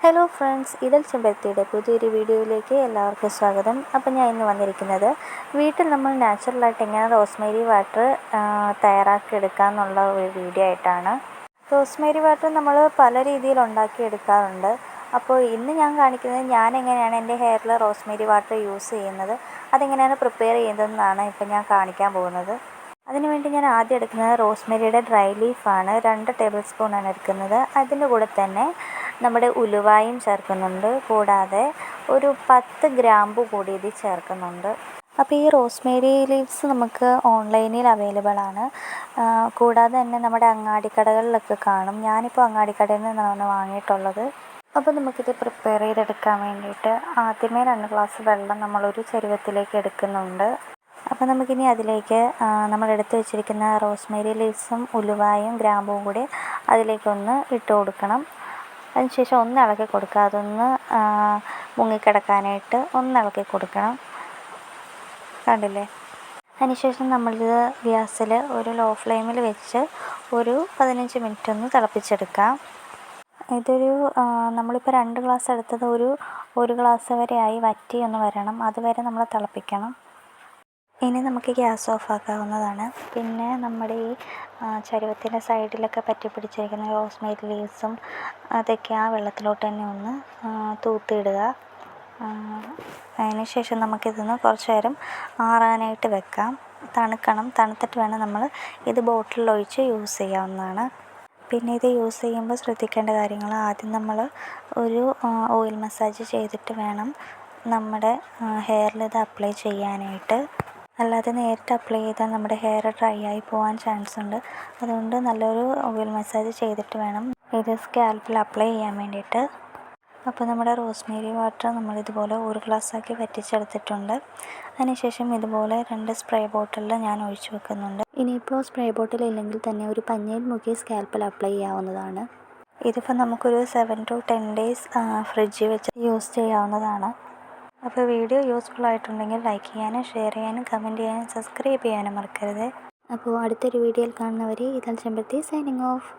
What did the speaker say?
Hello friends ഇതൽ ചെമ്പരത്തിയുടെ പുതിയൊരു വീഡിയോയിലേക്ക് എല്ലാവർക്കും സ്വാഗതം. അപ്പോൾ ഞാൻ ഇന്ന് വന്നിരിക്കുന്നത് വീട്ടിൽ നമ്മൾ നാച്ചുറലായിട്ട് എങ്ങനെ റോസ്മേരി വാട്ടർ തയ്യാറാക്കി എടുക്കുക എന്നുള്ള ഒരു വീഡിയോ ആയിട്ടാണ്. റോസ്മേരി വാട്ടർ നമ്മൾ പല രീതിയിൽ ഉണ്ടാക്കി എടുക്കാറുണ്ട്. അപ്പോൾ ഇന്ന് ഞാൻ കാണിക്കുന്നത് ഞാൻ എങ്ങനെയാണ് എന്റെ ഹെയറിൽ റോസ്മേരി വാട്ടർ യൂസ് ചെയ്യുന്നത് അതെങ്ങനെയാണ് പ്രിപ്പയർ ചെയ്യുന്നതെന്നാണ് ഇപ്പോൾ ഞാൻ കാണിക്കാൻ പോകുന്നത്. അതിനുവേണ്ടി ഞാൻ ആദ്യം എടുക്കുന്നത് റോസ്മേരിയുടെ ഡ്രൈ ലീഫാണ് രണ്ട് ടേബിൾ സ്പൂണാണ് എടുക്കുന്നത്. അതിന്റെ കൂടെ തന്നെ നമ്മുടെ ഉലുവായും ചേർക്കുന്നുണ്ട്. കൂടാതെ ഒരു പത്ത് ഗ്രാമ്പു കൂടി ഇതിൽ ചേർക്കുന്നുണ്ട്. അപ്പോൾ ഈ റോസ്മേരി ലീവ്സ് നമുക്ക് ഓൺലൈനിൽ അവൈലബിൾ ആണ്. കൂടാതെ തന്നെ നമ്മുടെ അങ്ങാടിക്കടകളിലൊക്കെ കാണും. ഞാനിപ്പോൾ അങ്ങാടിക്കടയിൽ നിന്നാണ് വാങ്ങിയിട്ടുള്ളത്. അപ്പോൾ നമുക്കിത് പ്രിപ്പയർ ചെയ്തെടുക്കാൻ വേണ്ടിയിട്ട് ആദ്യമേ രണ്ട് ഗ്ലാസ് വെള്ളം നമ്മളൊരു ചരുവത്തിലേക്ക് എടുക്കുന്നുണ്ട്. അപ്പോൾ നമുക്കിനി അതിലേക്ക് നമ്മൾ എടുത്തു വെച്ചിരിക്കുന്ന റോസ്മേരി ലീവ്സും ഉലുവായും ഗ്രാമ്പും കൂടി അതിലേക്കൊന്ന് ഇട്ട് കൊടുക്കണം. അതിനുശേഷം ഒന്ന് ഇളക്കി കൊടുക്കുക. അതൊന്ന് മുങ്ങിക്കിടക്കാനായിട്ട് ഒന്ന് ഇളക്കി കൊടുക്കണം. കണ്ടില്ലേ? അതിനുശേഷം നമ്മളിത് ഗ്യാസിൽ ഒരു ലോ ഫ്ലെയിമിൽ വെച്ച് ഒരു പതിനഞ്ച് മിനിറ്റ് ഒന്ന് തിളപ്പിച്ചെടുക്കാം. ഇതൊരു നമ്മളിപ്പോൾ രണ്ട് ഗ്ലാസ് എടുത്തത് ഒരു ഒരു ഗ്ലാസ് വരെ ആയി വറ്റി ഒന്ന് വരണം. അതുവരെ നമ്മൾ തിളപ്പിക്കണം. ഇനി നമുക്ക് ഗ്യാസ് ഓഫ് ആക്കാവുന്നതാണ് പിന്നെ നമ്മുടെ ഈ ചരുവത്തിന്റെ സൈഡിലൊക്കെ പറ്റി പിടിച്ചിരിക്കുന്ന റോസ്മേരി ലീവ്സും അതൊക്കെ ആ വെള്ളത്തിലോട്ട് തന്നെ ഒന്ന് തൂത്തിയിടുക. ആ, അതിന് ശേഷം നമുക്കിതൊന്ന് കുറച്ച് നേരം ആറാനായിട്ട് വെക്കാം. തണുക്കണം. തണുത്തിട്ട് വേണം നമ്മൾ ഇത് ബോട്ടിലിൽ ഒഴിച്ച് യൂസ് ചെയ്യാവുന്നതാണ്. പിന്നെ ഇത് യൂസ് ചെയ്യുമ്പോൾ ശ്രദ്ധിക്കേണ്ട കാര്യങ്ങൾ ആദ്യം നമ്മൾ ഒരു ഓയിൽ മസാജ് ചെയ്തിട്ട് വേണം നമ്മുടെ ഹെയറിൽ ഇത് അപ്ലൈ ചെയ്യാനായിട്ട്. അല്ലാതെ നേരിട്ട് അപ്ലൈ ചെയ്താൽ നമ്മുടെ ഹെയർ ഡ്രൈ ആയി പോകാൻ ചാൻസ് ഉണ്ട്. അതുകൊണ്ട് നല്ലൊരു ഓയിൽ മസാജ് ചെയ്തിട്ട് വേണം. ഇത് സ്കാൽപ്പിൽ അപ്ലൈ ചെയ്യാൻ വേണ്ടിയിട്ട്. അപ്പോൾ നമ്മുടെ റോസ്മേരി വാട്ടർ നമ്മൾ ഇതുപോലെ ഒരു ഗ്ലാസ് ആക്കി വറ്റിച്ചെടുത്തിട്ടുണ്ട്. അതിനുശേഷം ഇതുപോലെ രണ്ട് സ്പ്രേ ബോട്ടിലിൽ ഞാൻ ഒഴിച്ചു വെക്കുന്നുണ്ട്. ഇനിയിപ്പോൾ സ്പ്രേ ബോട്ടിൽ ഇല്ലെങ്കിൽ തന്നെ ഒരു പഞ്ഞയിൽ മുക്കി സ്കാൽപ്പിൽ അപ്ലൈ ചെയ്യാവുന്നതാണ്. ഇതിപ്പോൾ നമുക്കൊരു സെവൻ ടു ടെൻ ഡേയ്സ് ഫ്രിഡ്ജിൽ വെച്ച് യൂസ് ചെയ്യാവുന്നതാണ്. അപ്പോൾ വീഡിയോ യൂസ്ഫുൾ ആയിട്ടുണ്ടെങ്കിൽ ലൈക്ക് ചെയ്യാനും ഷെയർ ചെയ്യാനും കമന്റ് ചെയ്യാനും സബ്സ്ക്രൈബ് ചെയ്യാനും മറക്കരുത്. അപ്പോൾ അടുത്തൊരു വീഡിയോയിൽ കാണുന്നവരെ ഇതൽ ചെമ്പത്തി സൈനിങ് ഓഫ്